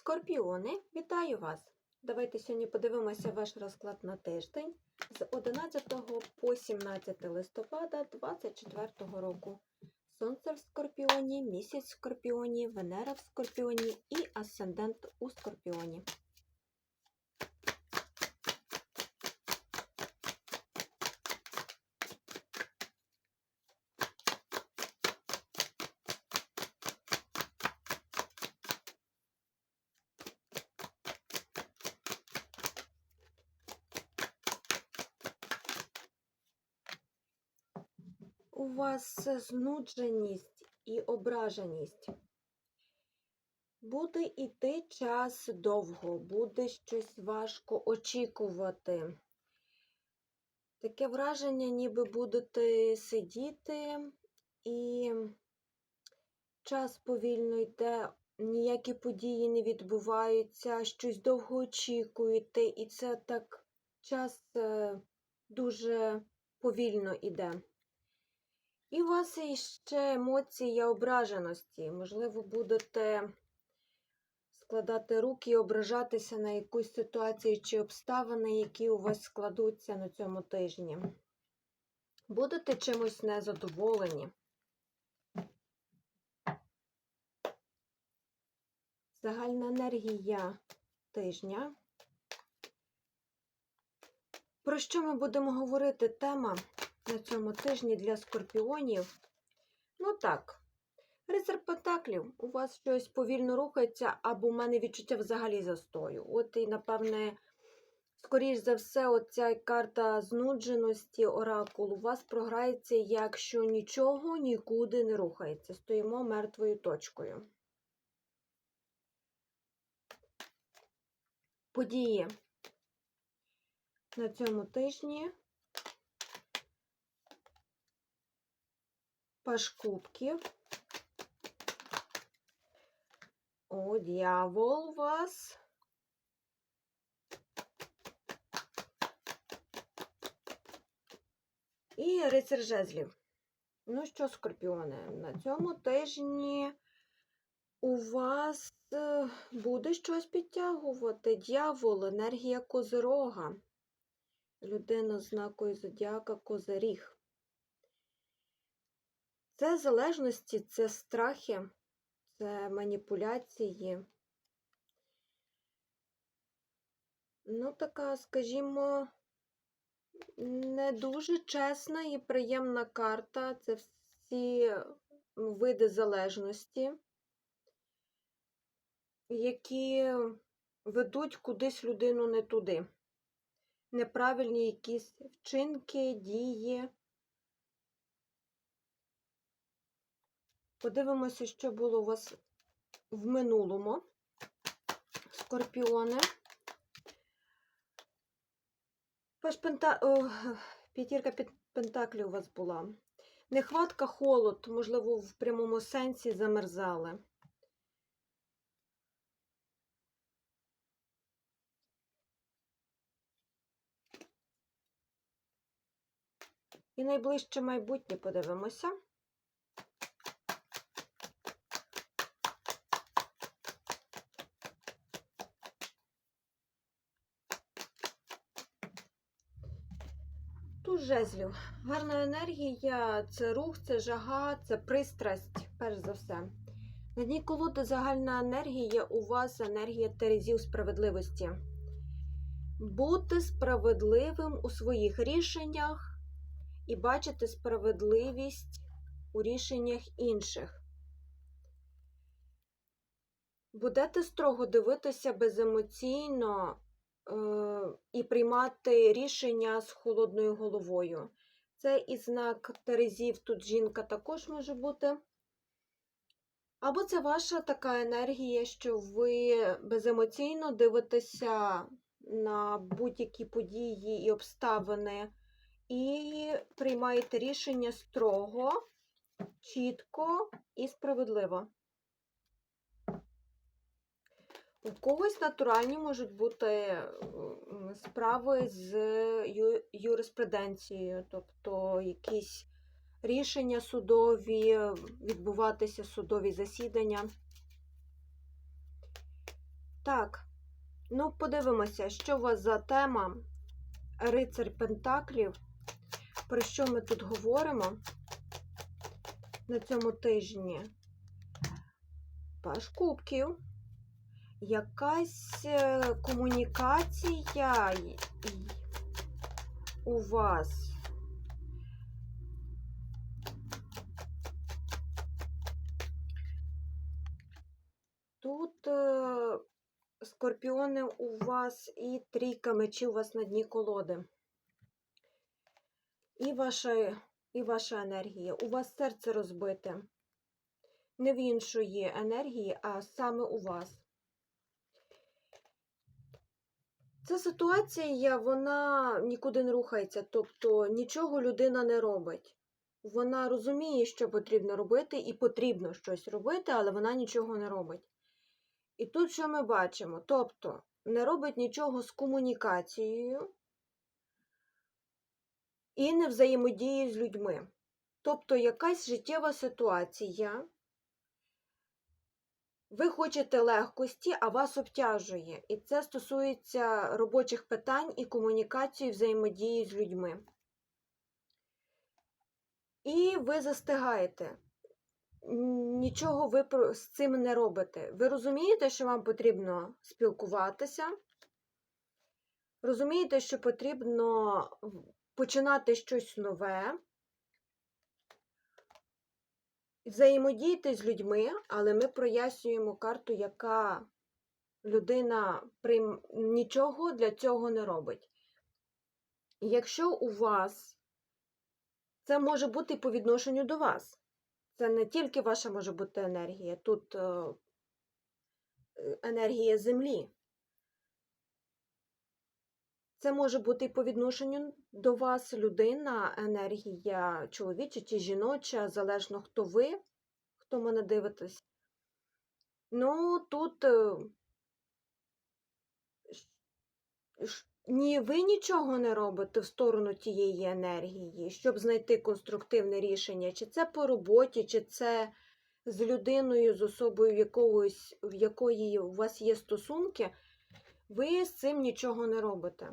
Скорпіони, вітаю вас! Давайте сьогодні подивимося ваш розклад на тиждень з 11 по 17 листопада 2024 року. Сонце в Скорпіоні, місяць в Скорпіоні, Венера в Скорпіоні і асцендент у Скорпіоні. У вас знудженість і ображеність. Буде йти час довго, буде щось важко очікувати. Таке враження, ніби будете сидіти, і час повільно йде, ніякі події не відбуваються, щось довго очікуєте, і це так час е, дуже повільно йде. І у вас іще емоція ображеності. Можливо, будете складати руки і ображатися на якусь ситуацію чи обставини, які у вас складуться на цьому тижні. Будете чимось незадоволені. Загальна енергія тижня. Про що ми будемо говорити? Тема на цьому тижні для скорпіонів. Ну так, рицар Пентаклів, у вас щось повільно рухається, або у мене відчуття взагалі застою. От і, напевне, скоріш за все, оця карта знудженості оракулу у вас програється, якщо нічого нікуди не рухається. Стоїмо мертвою точкою. Події на цьому тижні. Паш кубків. О, дьявол вас. І рицар жезлів. Ну що, скорпіони, на цьому тижні у вас е, буде щось підтягувати. Дьявол, енергія козирога. Людина знакою зодіака Козиріг. Це залежності, це страхи, це маніпуляції. Ну, така, скажімо, не дуже чесна і приємна карта. Це всі види залежності, які ведуть кудись людину не туди. Неправильні якісь вчинки, дії. Подивимося, що було у вас в минулому, скорпіони. Ваш пента... О, п'ятірка пентаклів у вас була. Нехватка холод, можливо, в прямому сенсі замерзали. І найближче майбутнє подивимося. Тут жезлів. Гарна енергія це рух, це жага, це пристрасть, перш за все. На дні колоди загальна енергія у вас енергія терезів справедливості. Бути справедливим у своїх рішеннях і бачити справедливість у рішеннях інших. Будете строго дивитися беземоційно і приймати рішення з холодною головою. Це і знак Терезів, тут жінка також може бути. Або це ваша така енергія, що ви беземоційно дивитеся на будь-які події і обставини, і приймаєте рішення строго, чітко і справедливо. У когось натуральні можуть бути справи з юриспруденцією, тобто якісь рішення судові, відбуватися судові засідання. Так, ну подивимося, що у вас за тема Рицарь Пентаклів. Про що ми тут говоримо на цьому тижні? Паш Кубків. Якась е, комунікація у вас. Тут е, скорпіони у вас і трійка мечів у вас на дні колоди. І ваша, і ваша енергія. У вас серце розбите. Не в іншої енергії, а саме у вас. Ця ситуація, вона нікуди не рухається, тобто нічого людина не робить. Вона розуміє, що потрібно робити, і потрібно щось робити, але вона нічого не робить. І тут що ми бачимо? Тобто не робить нічого з комунікацією і не взаємодіє з людьми. Тобто якась життєва ситуація. Ви хочете легкості, а вас обтяжує. І це стосується робочих питань і комунікації, взаємодії з людьми. І ви застигаєте. Нічого ви з цим не робите. Ви розумієте, що вам потрібно спілкуватися. Розумієте, що потрібно починати щось нове. Взаємодійте з людьми, але ми прояснюємо карту, яка людина прийм... нічого для цього не робить. Якщо у вас це може бути по відношенню до вас. Це не тільки ваша може бути енергія, тут е, е, енергія Землі. Це може бути і по відношенню до вас людина, енергія чоловіча чи жіноча, залежно хто ви, хто мене дивитесь. Ну, тут е, ні, ви нічого не робите в сторону тієї енергії, щоб знайти конструктивне рішення, чи це по роботі, чи це з людиною, з особою, якогось, в якої у вас є стосунки, ви з цим нічого не робите.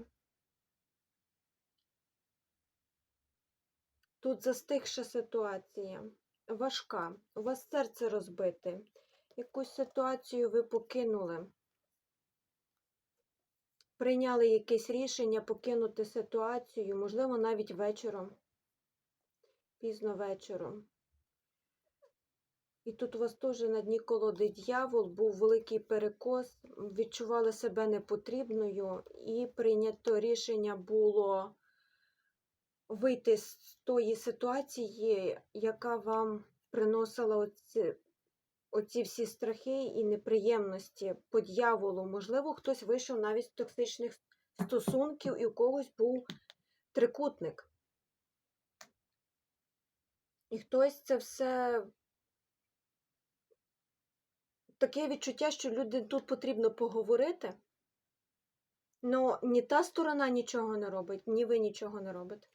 Тут застигша ситуація, важка, у вас серце розбите, якусь ситуацію ви покинули. Прийняли якесь рішення покинути ситуацію, можливо, навіть вечором, пізно вечором. І тут у вас теж на дні колоди дьявол, був великий перекос, відчували себе непотрібною, і прийнято рішення було вийти з тої ситуації, яка вам приносила оці, оці всі страхи і неприємності по дьяволу. Можливо, хтось вийшов навіть з токсичних стосунків, і у когось був трикутник. І хтось це все. Таке відчуття, що люди тут потрібно поговорити. Ну, ні та сторона нічого не робить, ні ви нічого не робите.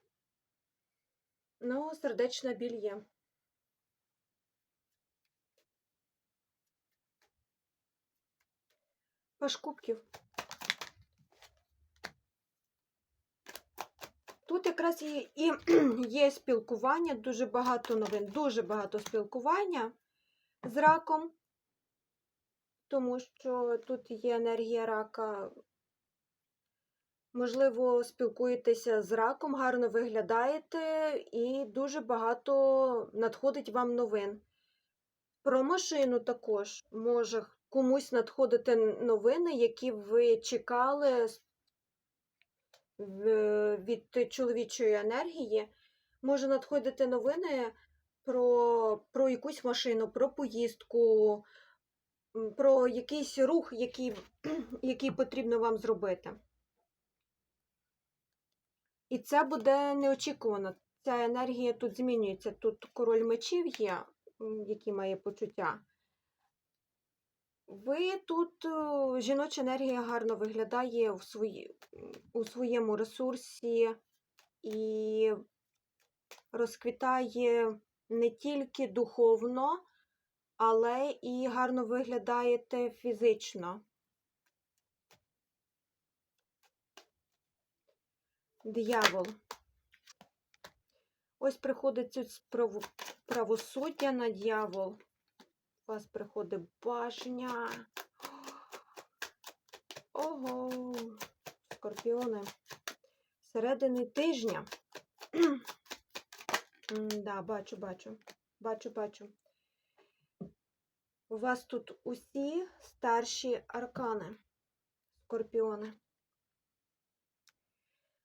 Ну, сердечна біль є. Паш кубків. Тут якраз і, і є спілкування, дуже багато новин, дуже багато спілкування з раком, тому що тут є енергія рака. Можливо, спілкуєтеся з раком, гарно виглядаєте, і дуже багато надходить вам новин. Про машину також може комусь надходити новини, які ви чекали від чоловічої енергії. Може надходити новини про, про якусь машину, про поїздку, про якийсь рух, який, який потрібно вам зробити. І це буде неочікувано. Ця енергія тут змінюється. Тут король мечів є, який має почуття. Ви тут е, жіноча енергія гарно виглядає в свої, у своєму ресурсі і розквітає не тільки духовно, але і гарно виглядаєте фізично. Диявол. Ось приходить тут правосуддя на дьявол. У вас приходить башня. Ого! Скорпіони. Середини тижня. Да, бачу, бачу. Бачу, бачу. У вас тут усі старші аркани. Скорпіони.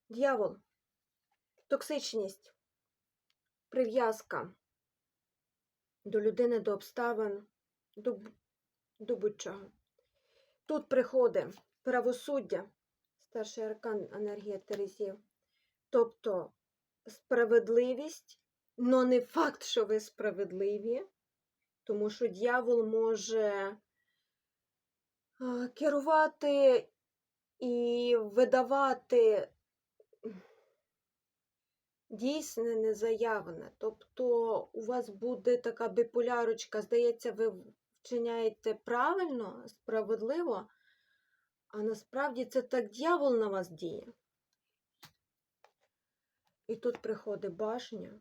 Д'явол. Токсичність. Прив'язка до людини, до обставин, до, до будь-чого. Тут приходить правосуддя, старший аркан енергія Терезів. Тобто справедливість, але не факт, що ви справедливі, тому що дьявол може керувати і видавати дійсне незаявне. Тобто у вас буде така биполярочка, здається, ви вчиняєте правильно, справедливо, а насправді це так дьявол на вас діє. І тут приходить башня.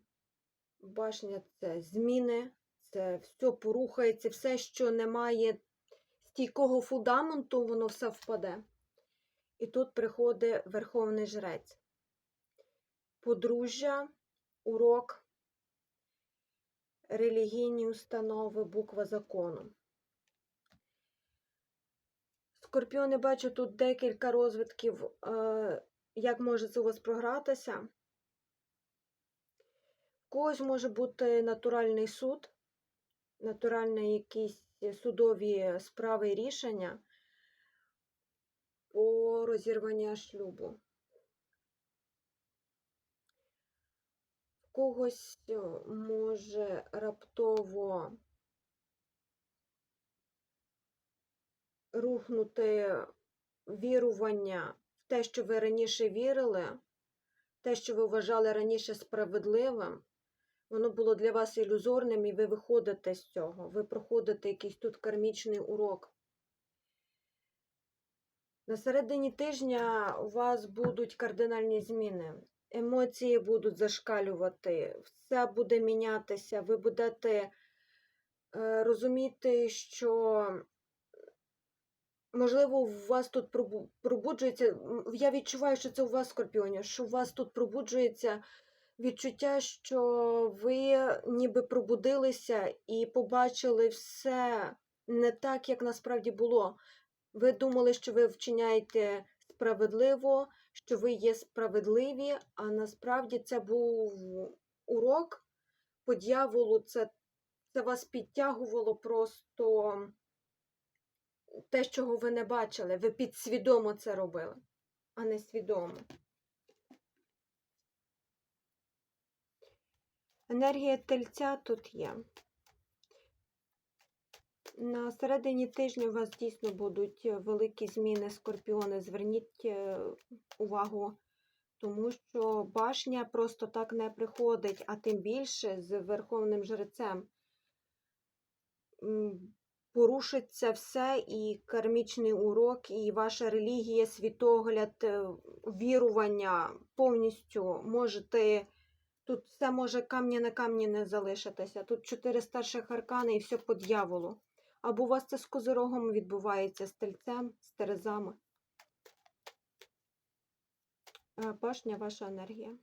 Башня це зміни, це все порухається, все, що не має стійкого фундаменту, воно все впаде. І тут приходить Верховний Жрець. Подружжя, урок, релігійні установи, буква закону. Скорпіони, бачу тут декілька розвитків, е, як може це у вас програтися. Когось може бути натуральний суд, натуральні якісь судові справи і рішення по розірвання шлюбу. Когось е, може раптово рухнути вірування в те, що ви раніше вірили, те, що ви вважали раніше справедливим, воно було для вас ілюзорним, і ви виходите з цього. Ви проходите якийсь тут кармічний урок. На середині тижня у вас будуть кардинальні зміни. Емоції будуть зашкалювати, все буде мінятися, ви будете е, розуміти, що, можливо, у вас тут пробуджується. Я відчуваю, що це у вас, Скорпіоні, що у вас тут пробуджується відчуття, що ви ніби пробудилися і побачили все не так, як насправді було. Ви думали, що ви вчиняєте справедливо, що ви є справедливі, а насправді це був урок по дьяволу, це, це вас підтягувало просто те, чого ви не бачили. Ви підсвідомо це робили, а не свідомо. Енергія тельця тут є. На середині тижня у вас дійсно будуть е, великі зміни скорпіони. Зверніть е, увагу, тому що башня просто так не приходить, а тим більше з Верховним Жрецем. Порушиться все, і кармічний урок, і ваша релігія, світогляд, е, вірування повністю можете. Тут все може камня на камні не залишитися. Тут чотири старших аркани і все по дьяволу. Або у вас це з козирогом відбувається, з тельцем, з терезами. Е, Башня ваша енергія.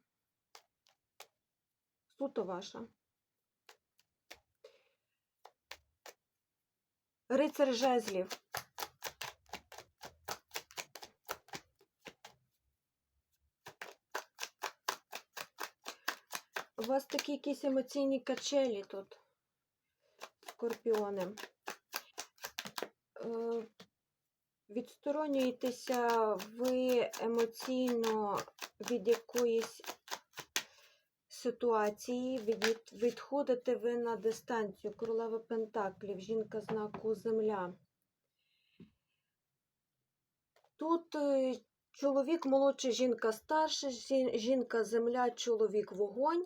Суто ваша. Рицар жезлів. У вас такі якісь емоційні качелі тут, скорпіони. Е, Відсторонюєтеся ви емоційно від якоїсь ситуації, від, відходите ви на дистанцію. Королева Пентаклів, жінка знаку Земля. Тут е, чоловік молодший, жінка старша, жінка земля, чоловік вогонь.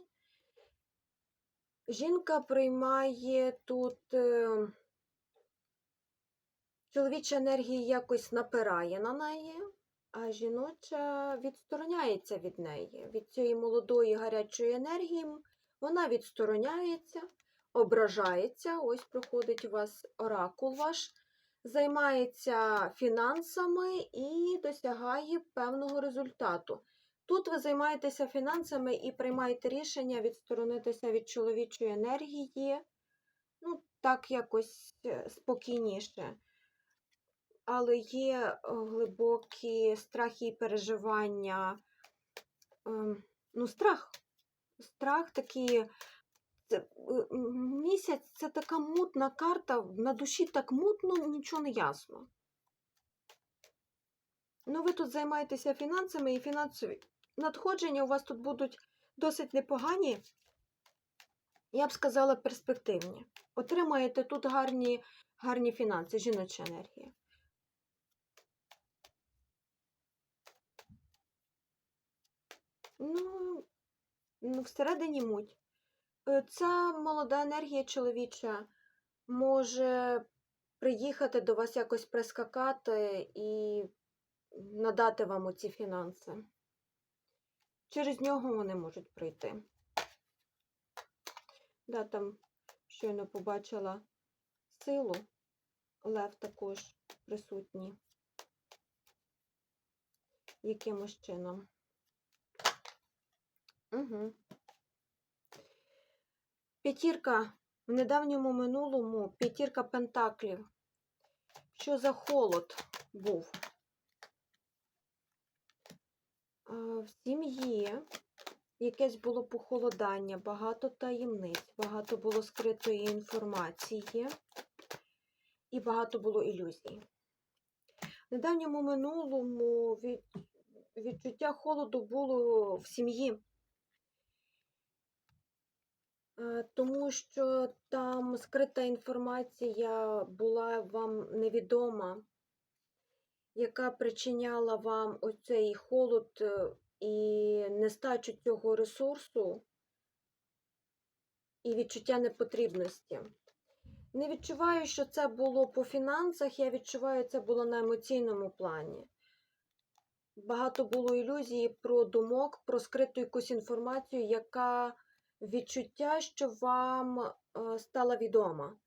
Жінка приймає тут е, чоловіча енергія якось напирає на неї, а жіноча відстороняється від неї, від цієї молодої гарячої енергії. Вона відстороняється, ображається. Ось проходить у вас оракул ваш, займається фінансами і досягає певного результату. Тут ви займаєтеся фінансами і приймаєте рішення відсторонитися від чоловічої енергії. Ну, так якось е, спокійніше. Але є е, глибокі страхи і переживання. Ем, Ну, страх. Страх такий. Е, місяць це така мутна карта, на душі так мутно, нічого не ясно. Ну, ви тут займаєтеся фінансами і фінансові надходження у вас тут будуть досить непогані, я б сказала, перспективні. Отримаєте тут гарні, гарні фінанси, жіноча енергія. Ну, ну, всередині муть. Е, Ця молода енергія чоловіча може приїхати до вас якось прискакати і надати вам оці фінанси. Через нього вони можуть прийти. Да, там щойно побачила силу. Лев також присутній якимось чином. Угу. П'ятірка в недавньому минулому п'ятірка пентаклів. Що за холод був? В сім'ї якесь було похолодання, багато таємниць, багато було скритої інформації і багато було ілюзій. В недавньому минулому від, відчуття холоду було в сім'ї, тому що там скрита інформація була вам невідома, яка причиняла вам оцей холод е, і нестачу цього ресурсу і відчуття непотрібності. Не відчуваю, що це було по фінансах, я відчуваю, це було на емоційному плані. Багато було ілюзій про думок, про скриту якусь інформацію, яка відчуття, що вам е, стала відома.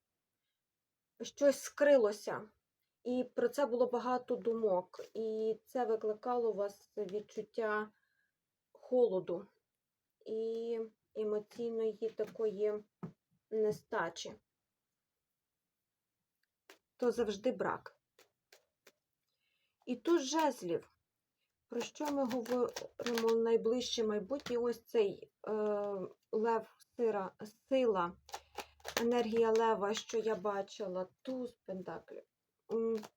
Щось скрилося. І про це було багато думок. І це викликало у вас відчуття холоду і емоційної такої нестачі. То завжди брак. І тут жезлів. Про що ми говоримо в найближче майбутнє? Ось цей е, лев сира, сила, енергія лева, що я бачила, туз пентаклів,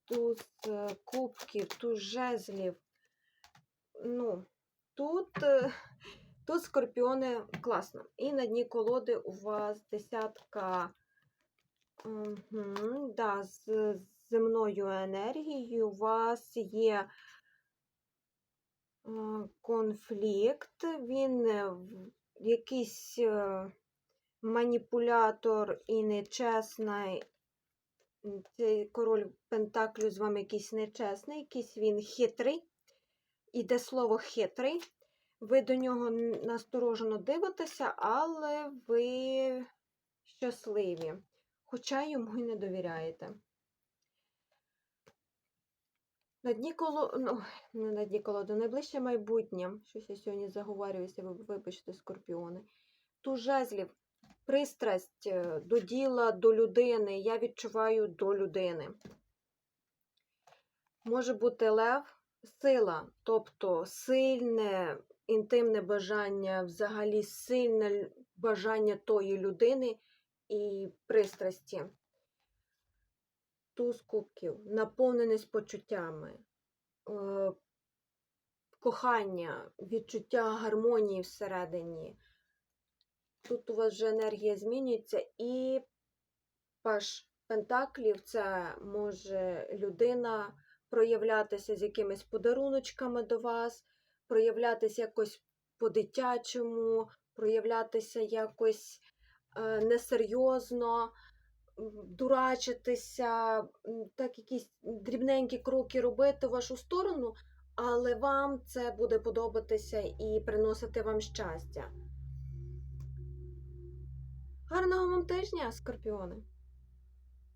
туз е, кубків, туз жезлів. Ну, тут, е, тут скорпіони класно. І на дні колоди у вас десятка угу, да, з земною енергією. У вас є конфлікт, він е, якийсь е, маніпулятор і нечесний. Цей король Пентаклю з вами якийсь нечесний, якийсь він хитрий. Іде слово хитрий. Ви до нього насторожено дивитеся, але ви щасливі, хоча йому й не довіряєте. На дні коло... ну, не на дні колоди, найближче майбутнє. Щось я сьогодні заговорююся, ви вибачте, скорпіони. Ту жезлів, пристрасть е, до діла, до людини. Я відчуваю до людини. Може бути лев, сила, тобто сильне інтимне бажання, взагалі сильне бажання тої людини і пристрасті. Туз кубків, наповненість почуттями, е, кохання, відчуття гармонії всередині. Тут у вас вже енергія змінюється, і паш пентаклів це може людина проявлятися з якимись подаруночками до вас, проявлятися якось по-дитячому, проявлятися якось е, несерйозно, дурачитися, так якісь дрібненькі кроки робити в вашу сторону, але вам це буде подобатися і приносити вам щастя. Гарного вам тижня, скорпіони!